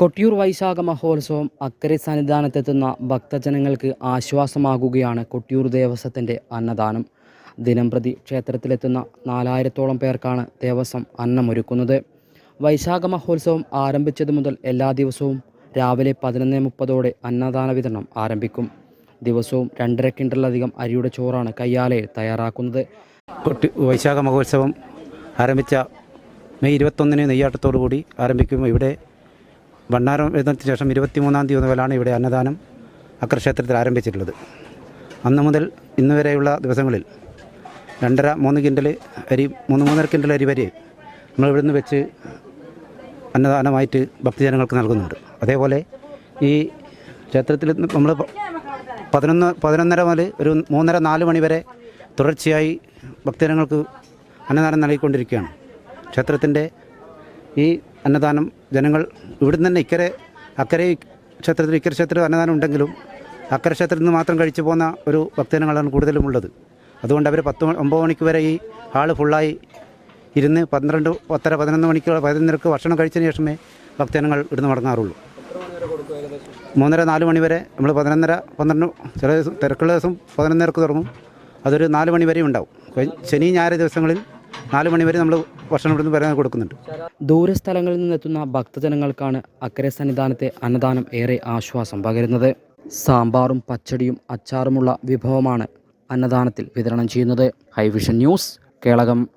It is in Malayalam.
കൊട്ടിയൂർ വൈശാഖ മഹോത്സവം അക്കരെ സന്നിധാനത്തെത്തുന്ന ഭക്തജനങ്ങൾക്ക് ആശ്വാസമാകുകയാണ് കൊട്ടിയൂർ ദേവസ്വത്തിന്റെ അന്നദാനം. ദിനംപ്രതി ക്ഷേത്രത്തിലെത്തുന്ന നാലായിരത്തോളം പേർക്കാണ് ദേവസ്വം അന്നമൊരുക്കുന്നത്. വൈശാഖ മഹോത്സവം ആരംഭിച്ചതു മുതൽ എല്ലാ ദിവസവും രാവിലെ പതിനൊന്ന് മുപ്പതോടെ അന്നദാന വിതരണം ആരംഭിക്കും. ദിവസവും രണ്ടര കിണ്ടറിലധികം അരിയുടെ ചോറാണ് കയ്യാലയിൽ തയ്യാറാക്കുന്നത്. കൊട്ടി വൈശാഖ മഹോത്സവം ആരംഭിച്ച മെയ് ഇരുപത്തൊന്നിന് നെയ്യാട്ടത്തോടു കൂടി ആരംഭിക്കും. ഇവിടെ ഭണ്ഡാരം എഴുന്നതിന് ശേഷം ഇരുപത്തിമൂന്നാം തീയതി മുതലാണ് ഇവിടെ അന്നദാനം അക്രക്ഷേത്രത്തിൽ ആരംഭിച്ചിട്ടുള്ളത്. അന്ന് മുതൽ ഇന്ന് വരെയുള്ള ദിവസങ്ങളിൽ രണ്ടര മൂന്ന് കിൻഡൽ അരി മൂന്ന് മൂന്നര കിൻഡൽ അരി വരെ നമ്മൾ ഇവിടുന്ന് വെച്ച് അന്നദാനമായിട്ട് ഭക്തജനങ്ങൾക്ക് നൽകുന്നുണ്ട്. അതേപോലെ ഈ ക്ഷേത്രത്തിൽ നമ്മൾ പതിനൊന്ന് പതിനൊന്നര മുതൽ ഒരു മൂന്നര നാല് മണി വരെ തുടർച്ചയായി ഭക്തജനങ്ങൾക്ക് അന്നദാനം നൽകിക്കൊണ്ടിരിക്കുകയാണ്. ക്ഷേത്രത്തിന്റെ ഈ അന്നദാനം ജനങ്ങൾ ഇവിടുന്ന് തന്നെ ഇക്കരെ അക്കരെ ക്ഷേത്രത്തിൽ ഇക്കര ക്ഷേത്രത്തിൽ അന്നദാനം ഉണ്ടെങ്കിലും അക്കര ക്ഷേത്രത്തിൽ നിന്ന് മാത്രം കഴിച്ചു പോകുന്ന ഒരു ഭക്തജനങ്ങളാണ് കൂടുതലും ഉള്ളത് അതുകൊണ്ട് അവർ പത്ത് ഒമ്പത് മണിക്ക് വരെ ഈ ഹാൾ ഫുള്ളായി ഇരുന്ന് പന്ത്രണ്ട് പത്തര പതിനൊന്ന് മണിക്ക് പതിനൊന്നരക്ക് ഭക്ഷണം കഴിച്ചതിന് ശേഷമേ ഭക്തജനങ്ങൾ ഇവിടുന്ന് മടങ്ങാറുള്ളൂ. മൂന്നര നാല് മണി വരെ നമ്മൾ പതിനൊന്നര പന്ത്രണ്ട് ചില ദിവസം തിരക്കുള്ള ദിവസം പതിനൊന്നരക്ക് തുടങ്ങും. അതൊരു നാല് മണി വരെയും ഉണ്ടാവും. ശനി ഞായർ ദിവസങ്ങളിൽ നാല് മണിവരെ നമ്മൾ ഭക്ഷണം ഇവിടുന്ന് വരാൻ കൊടുക്കുന്നുണ്ട്. ദൂരസ്ഥലങ്ങളിൽ നിന്നെത്തുന്ന ഭക്തജനങ്ങൾക്കാണ് അക്കരെ സന്നിധാനത്തെ അന്നദാനം ഏറെ ആശ്വാസം പകരുന്നത്. സാമ്പാറും പച്ചടിയും അച്ചാറുമുള്ള വിഭവമാണ് അന്നദാനത്തിൽ വിതരണം ചെയ്യുന്നത്. High Vision news Kelakam.